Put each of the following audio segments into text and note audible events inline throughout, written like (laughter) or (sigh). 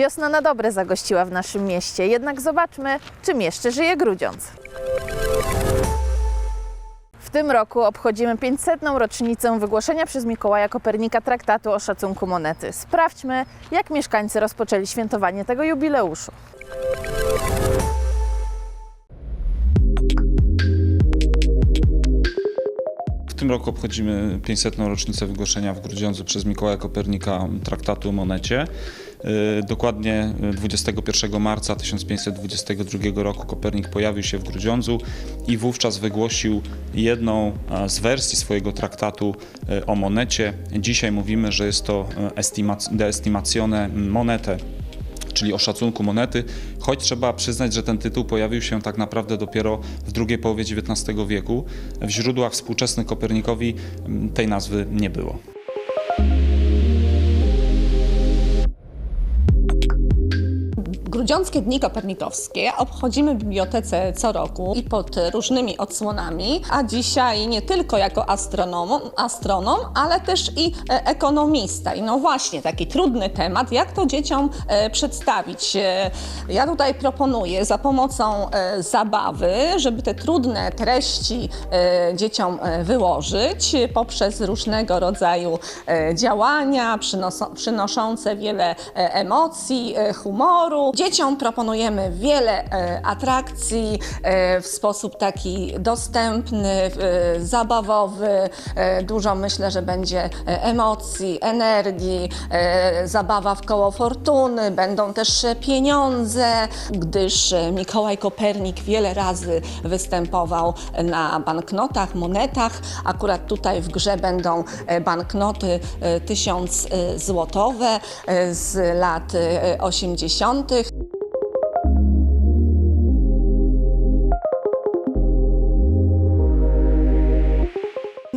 Wiosna na dobre zagościła w naszym mieście, jednak zobaczmy, czym jeszcze żyje Grudziądz. W tym roku obchodzimy 500. rocznicę wygłoszenia przez Mikołaja Kopernika traktatu o szacunku monety. Sprawdźmy, jak mieszkańcy rozpoczęli świętowanie tego jubileuszu. W tym roku obchodzimy 500. rocznicę wygłoszenia w Grudziądzu przez Mikołaja Kopernika traktatu o monecie. Yy, Dokładnie 21 marca 1522 roku Kopernik pojawił się w Grudziądzu i wówczas wygłosił jedną e, z wersji swojego traktatu e, o monecie. Dzisiaj mówimy, że jest to e, de estimazione monete, czyli o szacunku monety, choć trzeba przyznać, że ten tytuł pojawił się tak naprawdę dopiero w drugiej połowie XIX wieku. W źródłach współczesnych Kopernikowi tej nazwy nie było. Grudziąckie Dni Kopernikowskie obchodzimy w bibliotece co roku i pod różnymi odsłonami, a dzisiaj nie tylko jako astronom, astronom ale też i e, ekonomista. I no właśnie, taki trudny temat, jak to dzieciom e, przedstawić. E, Ja tutaj proponuję za pomocą zabawy, żeby te trudne treści dzieciom wyłożyć poprzez różnego rodzaju działania przynoszące wiele emocji, humoru. Dzieciom proponujemy wiele e, atrakcji e, w sposób taki dostępny, e, zabawowy. Dużo myślę, że będzie emocji, energii, zabawa w koło fortuny, będą też pieniądze, gdyż Mikołaj Kopernik wiele razy występował na banknotach, monetach. Akurat tutaj w grze będą banknoty e, tysiąc e, złotowe z lat e, 80.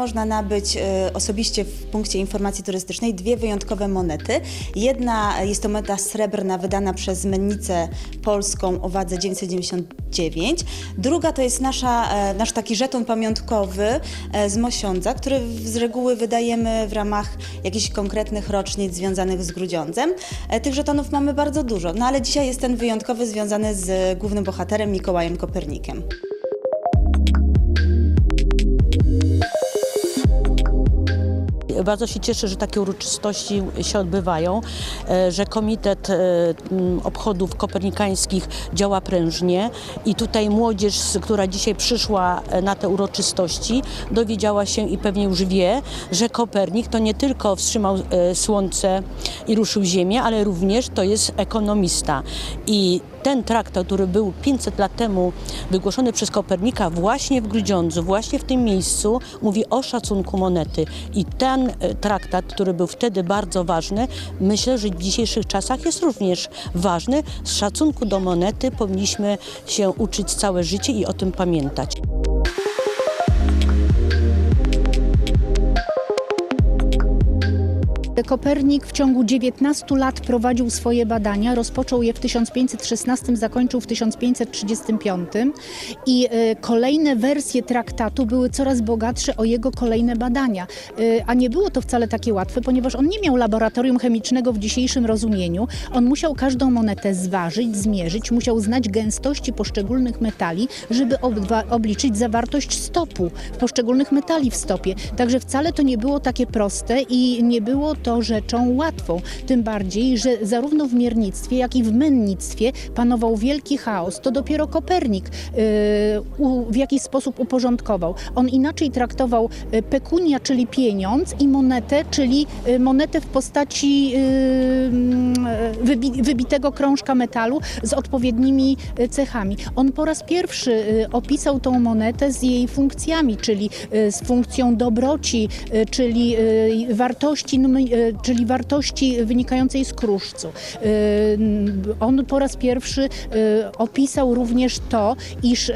Można nabyć e, osobiście w punkcie informacji turystycznej dwie wyjątkowe monety. Jedna jest to moneta srebrna wydana przez Mennicę Polską o wadze 999. Druga to jest nasza, e, nasz taki żeton pamiątkowy e, z Mosiądza, który z reguły wydajemy w ramach jakichś konkretnych rocznic związanych z Grudziądzem. Tych żetonów mamy bardzo dużo, no ale dzisiaj jest ten wyjątkowy związany z głównym bohaterem Mikołajem Kopernikiem. Bardzo się cieszę, że takie uroczystości się odbywają, e, że Komitet e, Obchodów Kopernikańskich działa prężnie i tutaj młodzież, która dzisiaj przyszła e, na te uroczystości, dowiedziała się i pewnie już wie, że Kopernik to nie tylko wstrzymał Słońce i ruszył Ziemię, ale również to jest ekonomista. I ten traktat, który był 500 lat temu wygłoszony przez Kopernika właśnie w Grudziądzu, właśnie w tym miejscu, mówi o szacunku monety. I ten e, traktat, który był wtedy bardzo ważny, myślę, że w dzisiejszych czasach jest również ważny. Z szacunku do monety powinniśmy się uczyć całe życie i o tym pamiętać. Kopernik w ciągu 19 lat prowadził swoje badania, rozpoczął je w 1516, zakończył w 1535 i e, kolejne wersje traktatu były coraz bogatsze o jego kolejne badania. E, A nie było to wcale takie łatwe, ponieważ on nie miał laboratorium chemicznego w dzisiejszym rozumieniu. On musiał każdą monetę zważyć, zmierzyć, musiał znać gęstości poszczególnych metali, żeby obliczyć zawartość stopu poszczególnych metali w stopie. Także wcale to nie było takie proste i nie było to rzeczą łatwą. Tym bardziej, że zarówno w miernictwie, jak i w mennictwie panował wielki chaos. To dopiero Kopernik yy, w jakiś sposób uporządkował. On inaczej traktował y, pekunia, czyli pieniądz i monetę, czyli y, monetę w postaci yy, wybi, wybitego krążka metalu z odpowiednimi cechami. On po raz pierwszy opisał tą monetę z jej funkcjami, czyli z funkcją dobroci, czyli wartości, czyli wartości wynikającej z kruszcu. Y, On po raz pierwszy y, opisał również to, iż y,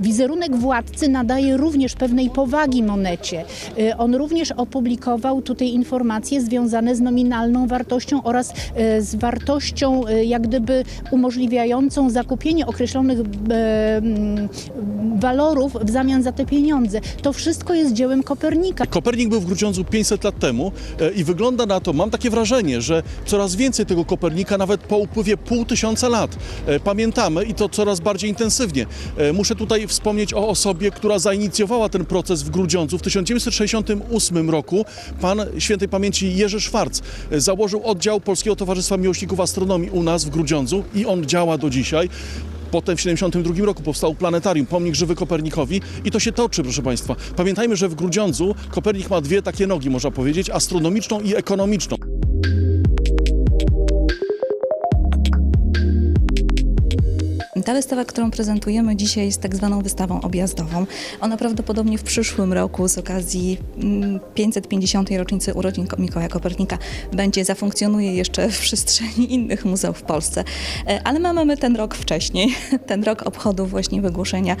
wizerunek władcy nadaje również pewnej powagi monecie. Y, On również opublikował tutaj informacje związane z nominalną wartością oraz y, z wartością y, jak gdyby umożliwiającą zakupienie określonych mm, walorów w zamian za te pieniądze. To wszystko jest dziełem Kopernika. Kopernik był w Grudziądzu 500 lat temu. E, I wygląda na to, mam takie wrażenie, że coraz więcej tego Kopernika, nawet po upływie pół tysiąca lat, e, pamiętamy i to coraz bardziej intensywnie. E, Muszę tutaj wspomnieć o osobie, która zainicjowała ten proces w Grudziądzu. W 1968 roku pan świętej pamięci Jerzy Szwarc założył oddział Polskiego Towarzystwa Miłośników Astronomii u nas w Grudziądzu i on działa do dzisiaj. Potem w 1972 roku powstał planetarium, pomnik żywy Kopernikowi i to się toczy, proszę Państwa. Pamiętajmy, że w Grudziądzu Kopernik ma dwie takie nogi, można powiedzieć, astronomiczną i ekonomiczną. Ta wystawa, którą prezentujemy dzisiaj jest tak zwaną wystawą objazdową. Ona prawdopodobnie w przyszłym roku z okazji mm, 550. rocznicy urodzin Ko- Mikołaja Kopernika będzie, zafunkcjonuje jeszcze w przestrzeni innych muzeów w Polsce. E, Ale mamy my ten rok wcześniej, (laughs) ten rok obchodów właśnie wygłoszenia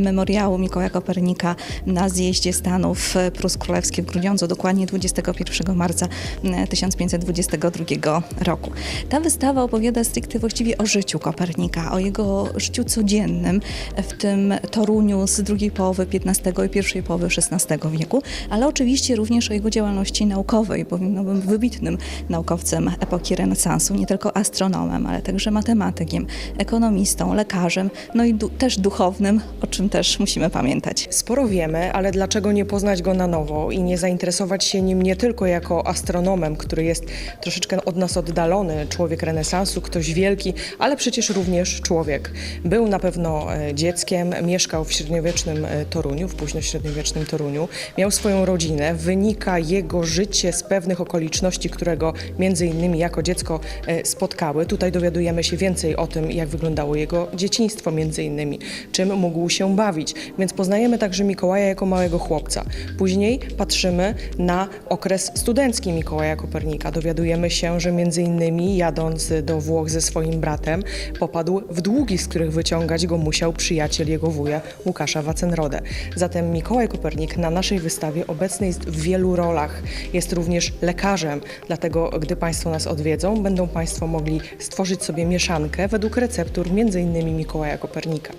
memoriału Mikołaja Kopernika na zjeździe Stanów e, Prus Królewskich w Grudziądzu, dokładnie 21 marca e, 1522 roku. Ta wystawa opowiada stricte właściwie o życiu Kopernika, o jego życiu codziennym w tym Toruniu z drugiej połowy XV i pierwszej połowy XVI wieku, ale oczywiście również o jego działalności naukowej, no, był wybitnym naukowcem epoki renesansu, nie tylko astronomem, ale także matematykiem, ekonomistą, lekarzem, no i du- też duchownym, o czym też musimy pamiętać. Sporo wiemy, ale dlaczego nie poznać go na nowo i nie zainteresować się nim nie tylko jako astronomem, który jest troszeczkę od nas oddalony, człowiek renesansu, ktoś wielki, ale przecież również człowiek. Był na pewno e, dzieckiem, mieszkał w średniowiecznym e, Toruniu, w późnośredniowiecznym Toruniu, miał swoją rodzinę, wynika jego życie z pewnych okoliczności, które go między innymi jako dziecko e, spotkały. Tutaj dowiadujemy się więcej o tym, jak wyglądało jego dzieciństwo między innymi, czym mógł się bawić. Więc poznajemy także Mikołaja jako małego chłopca. Później patrzymy na okres studencki Mikołaja Kopernika. Dowiadujemy się, że między innymi jadąc do Włoch ze swoim bratem, popadł w długi, z których wyciągać go musiał przyjaciel jego wuja Łukasza Wacenrodę. Zatem Mikołaj Kopernik na naszej wystawie obecny jest w wielu rolach. Jest również lekarzem, dlatego gdy Państwo nas odwiedzą, będą Państwo mogli stworzyć sobie mieszankę według receptur innymi Mikołaja Kopernika.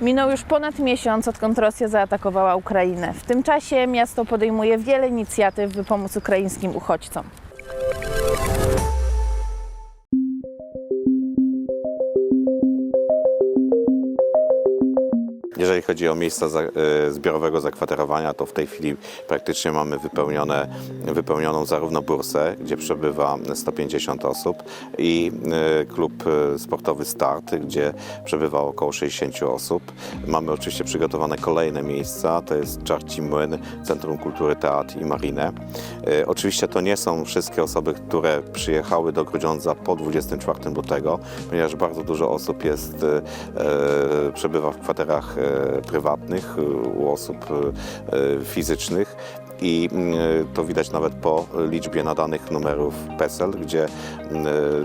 Minął już ponad miesiąc, odkąd Rosja zaatakowała Ukrainę. W tym czasie miasto podejmuje wiele inicjatyw, by pomóc ukraińskim uchodźcom. Thank you. Jeżeli chodzi o miejsca e, zbiorowego zakwaterowania, to w tej chwili praktycznie mamy wypełnione, wypełnioną zarówno bursę, gdzie przebywa 150 osób i e, klub e, sportowy Start, gdzie przebywa około 60 osób. Mamy oczywiście przygotowane kolejne miejsca, to jest Czarci Młyn, Centrum Kultury Teatr i Marinę. Oczywiście to nie są wszystkie osoby, które przyjechały do Grudziądza po 24 lutego, ponieważ bardzo dużo osób jest, przebywa w kwaterach prywatnych e, u osób e, fizycznych. I to widać nawet po liczbie nadanych numerów PESEL, gdzie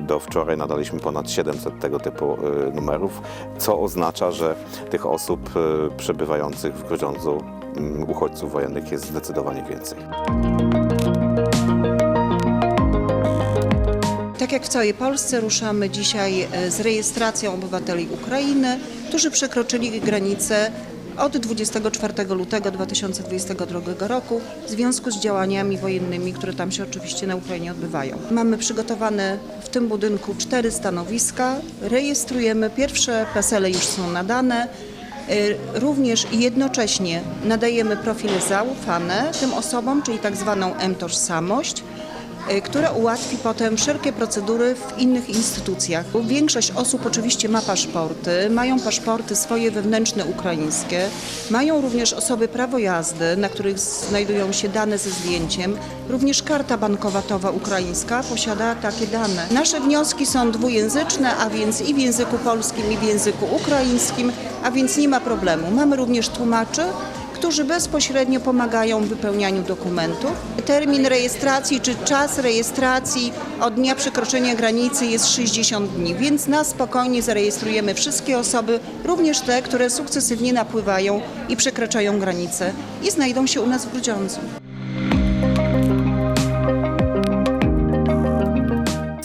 do wczoraj nadaliśmy ponad 700 tego typu e, numerów, co oznacza, że tych osób e, przebywających w Grudziądzu, uchodźców wojennych jest zdecydowanie więcej. Tak jak w całej Polsce ruszamy dzisiaj e, z rejestracją obywateli Ukrainy, którzy przekroczyli granicę od 24 lutego 2022 roku w związku z działaniami wojennymi, które tam się oczywiście na Ukrainie odbywają. Mamy przygotowane w tym budynku cztery stanowiska, rejestrujemy, pierwsze PESEL-y już są nadane, E, Również i jednocześnie nadajemy profile zaufane tym osobom, czyli tak zwaną M-tożsamość, e, która ułatwi potem wszelkie procedury w innych instytucjach. Większość osób oczywiście ma paszporty, mają paszporty swoje wewnętrzne ukraińskie, mają również osoby prawo jazdy, na których znajdują się dane ze zdjęciem. Również karta bankomatowa ukraińska posiada takie dane. Nasze wnioski są dwujęzyczne, a więc i w języku polskim, i w języku ukraińskim, a więc nie ma problemu. Mamy również tłumaczy, którzy bezpośrednio pomagają w wypełnianiu dokumentów. Termin rejestracji czy czas rejestracji od dnia przekroczenia granicy jest 60 dni, więc na spokojnie zarejestrujemy wszystkie osoby, również te, które sukcesywnie napływają i przekraczają granicę i znajdą się u nas w Grudziądzu.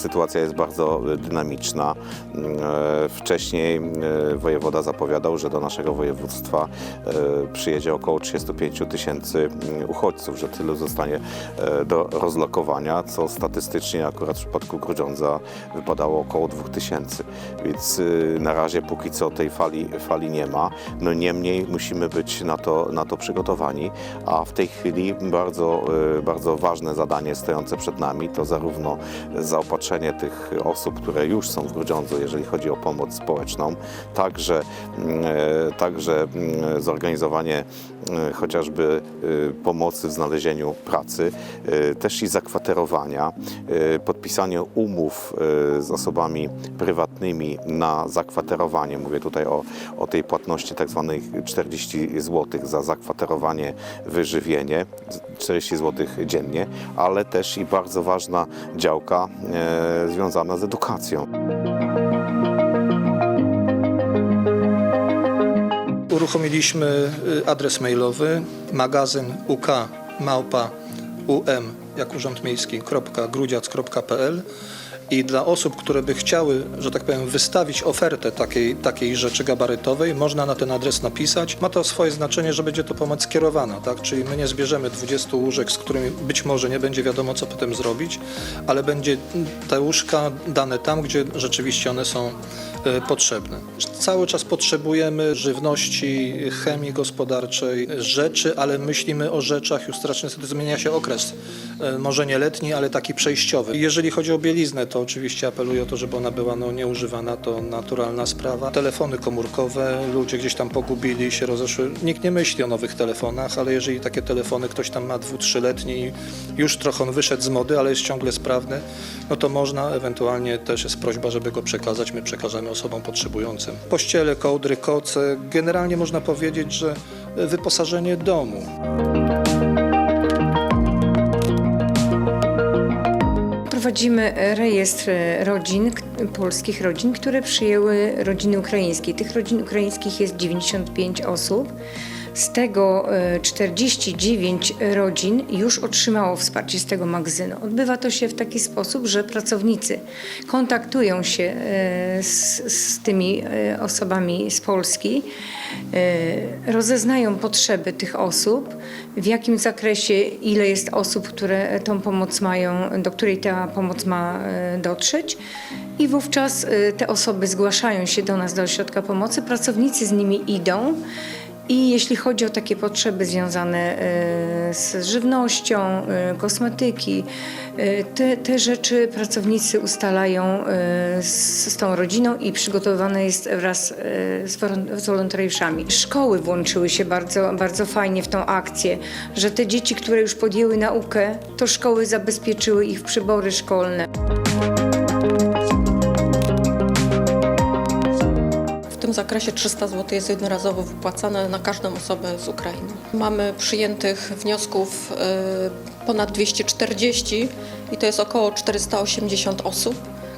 Sytuacja jest bardzo dynamiczna. E, Wcześniej e, wojewoda zapowiadał, że do naszego województwa e, przyjedzie około 35 tysięcy mm, uchodźców, że tylu zostanie do rozlokowania, co statystycznie akurat w przypadku Grudziądza wypadało około 2 tysięcy. Więc na razie póki co tej fali, fali nie ma. No niemniej musimy być na to, na to przygotowani, a w tej chwili bardzo, bardzo ważne zadanie stojące przed nami to zarówno zaopatrzenie tych osób, które już są w Grudziądzu, jeżeli chodzi o pomoc społeczną, także, mm, e, także mm, zorganizowanie e, chociażby e, pomocy w znalezieniu pracy, też i zakwaterowania, podpisanie umów z osobami prywatnymi na zakwaterowanie. Mówię tutaj o, o tej płatności tak zwanej 40 zł za zakwaterowanie, wyżywienie, 40 zł dziennie, ale też i bardzo ważna działka związana z edukacją. Uruchomiliśmy y, adres mailowy magazyn uk małpa um jak urząd miejski grudziac.pl i dla osób, które by chciały, że tak powiem, wystawić ofertę takiej, takiej rzeczy gabarytowej, można na ten adres napisać. Ma to swoje znaczenie, że będzie to pomoc skierowana, tak? Czyli my nie zbierzemy 20 łóżek, z którymi być może nie będzie wiadomo, co potem zrobić, ale będzie te łóżka dane tam, gdzie rzeczywiście one są e, potrzebne. Cały czas potrzebujemy żywności, chemii gospodarczej, rzeczy, ale myślimy o rzeczach, już strasznie zmienia się okres, e, może nie letni, ale taki przejściowy. Jeżeli chodzi o bieliznę, to oczywiście apeluję o to, żeby ona była no, nieużywana, to naturalna sprawa. Telefony komórkowe, ludzie gdzieś tam pogubili się, rozeszły. Nikt nie myśli o nowych telefonach, ale jeżeli takie telefony ktoś tam ma dwu, trzyletni i już trochę on wyszedł z mody, ale jest ciągle sprawny, no to można, ewentualnie też jest prośba, żeby go przekazać, my przekażemy osobom potrzebującym. Pościele, kołdry, koce, generalnie można powiedzieć, że wyposażenie domu. Prowadzimy rejestr rodzin, polskich rodzin, które przyjęły rodziny ukraińskie. Tych rodzin ukraińskich jest 95 osób. Z tego e, 49 rodzin już otrzymało wsparcie z tego magazynu. Odbywa to się w taki sposób, że pracownicy kontaktują się e, z, z tymi e, osobami z Polski, e, rozeznają potrzeby tych osób, w jakim zakresie, ile jest osób, które tą pomoc mają, do której ta pomoc ma e, dotrzeć. I wówczas e, te osoby zgłaszają się do nas, do ośrodka pomocy, pracownicy z nimi idą. I jeśli chodzi o takie potrzeby związane e, z żywnością, e, kosmetyki, e, te, te rzeczy pracownicy ustalają z, z tą rodziną i przygotowywane jest wraz z z wolontariuszami. Szkoły włączyły się bardzo, bardzo fajnie w tą akcję, że te dzieci, które już podjęły naukę, to szkoły zabezpieczyły ich w przybory szkolne. Tym zakresie 300 zł jest jednorazowo wypłacane na każdą osobę z Ukrainy. Mamy przyjętych wniosków y, ponad 240 i to jest około 480 osób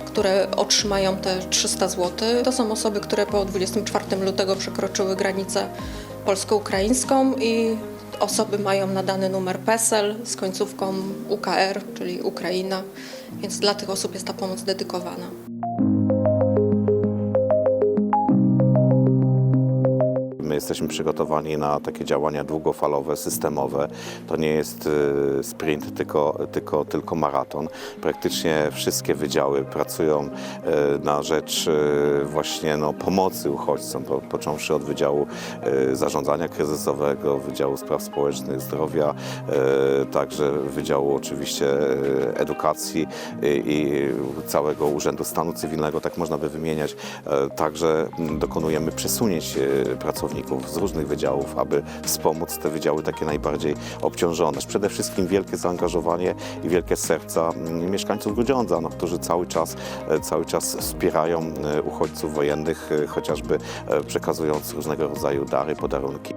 które otrzymają te 300 zł. To są osoby, które po 24 lutego przekroczyły granicę polsko-ukraińską i osoby mają nadany numer PESEL z końcówką UKR, czyli Ukraina, więc dla tych osób jest ta pomoc dedykowana. Jesteśmy przygotowani na takie działania długofalowe, systemowe. To nie jest y, sprint, tylko, tylko, tylko maraton. Praktycznie wszystkie wydziały pracują y, na rzecz y, właśnie no, pomocy uchodźcom, po, począwszy od Wydziału Zarządzania Kryzysowego, Wydziału Spraw Społecznych, Zdrowia, także Wydziału oczywiście Edukacji i, całego Urzędu Stanu Cywilnego, tak można by wymieniać. Także dokonujemy przesunięć e, pracowników z różnych wydziałów, aby wspomóc te wydziały takie najbardziej obciążone. Przede wszystkim wielkie zaangażowanie i wielkie serca mm, mieszkańców Grudziądza, no, którzy cały czas, e, cały czas wspierają e, uchodźców wojennych, e, chociażby przekazując różnego rodzaju dary, podarunki.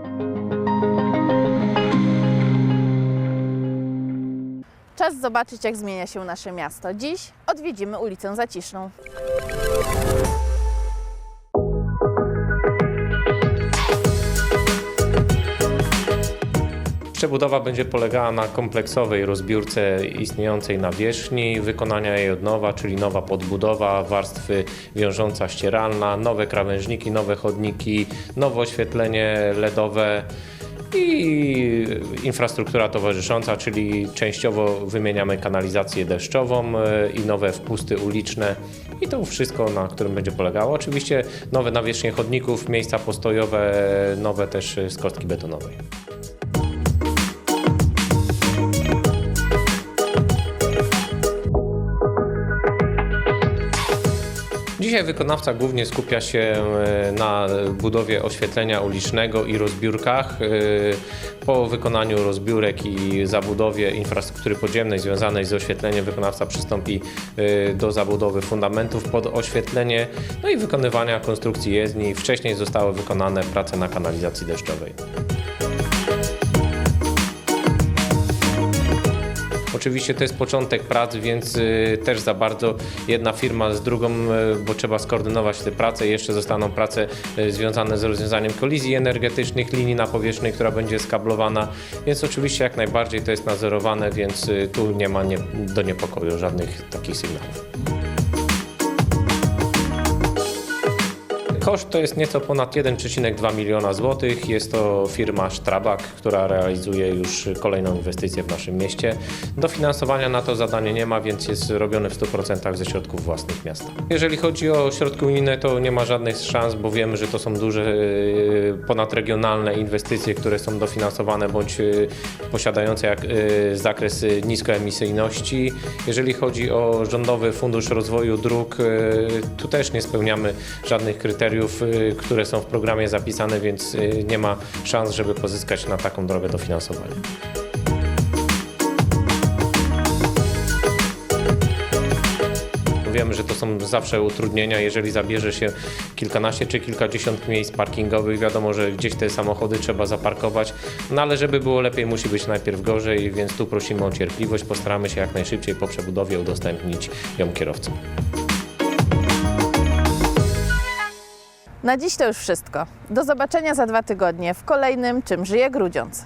Czas zobaczyć, jak zmienia się nasze miasto. Dziś odwiedzimy ulicę Zaciszną. Przebudowa będzie polegała na kompleksowej rozbiórce istniejącej nawierzchni, wykonania jej od nowa, czyli nowa podbudowa, warstwy wiążąca ścieralna, nowe krawężniki, nowe chodniki, nowe oświetlenie LEDowe i infrastruktura towarzysząca, czyli częściowo wymieniamy kanalizację deszczową e, i nowe wpusty uliczne i to wszystko, na którym będzie polegało. Oczywiście nowe nawierzchnie chodników, miejsca postojowe, nowe też z kostki betonowej. Dzisiaj wykonawca głównie skupia się e, na budowie oświetlenia ulicznego i rozbiórkach. E, Po wykonaniu rozbiórek i zabudowie infrastruktury podziemnej związanej z oświetleniem wykonawca przystąpi e, do zabudowy fundamentów pod oświetlenie, no i wykonywania konstrukcji jezdni. Wcześniej zostały wykonane prace na kanalizacji deszczowej. Oczywiście to jest początek prac, więc y, też za bardzo jedna firma z drugą, y, bo trzeba skoordynować te prace. Jeszcze zostaną prace y, związane z rozwiązaniem kolizji energetycznych, linii napowierzchnej, która będzie skablowana, więc oczywiście jak najbardziej to jest nadzorowane, więc tu nie ma nie, do niepokoju żadnych takich sygnałów. Koszt to jest nieco ponad 1,2 miliona złotych. Jest to firma Strabag, która realizuje już kolejną inwestycję w naszym mieście. Dofinansowania na to zadanie nie ma, więc jest robione w 100% ze środków własnych miasta. Jeżeli chodzi o środki unijne, to nie ma żadnych szans, bo wiemy, że to są duże e, ponadregionalne inwestycje, które są dofinansowane bądź e, posiadające jak, e, zakres niskoemisyjności. Jeżeli chodzi o Rządowy Fundusz Rozwoju Dróg, tu też nie spełniamy żadnych kryteriów, y, które są w programie zapisane, więc y, nie ma szans, żeby pozyskać na taką drogę dofinansowanie. Wiemy, że to są zawsze utrudnienia, jeżeli zabierze się kilkanaście czy kilkadziesiąt miejsc parkingowych, wiadomo, że gdzieś te samochody trzeba zaparkować, no ale żeby było lepiej, musi być najpierw gorzej, więc tu prosimy o cierpliwość, postaramy się jak najszybciej po przebudowie udostępnić ją kierowcom. Na dziś to już wszystko. Do zobaczenia za dwa tygodnie w kolejnym Czym żyje Grudziądz.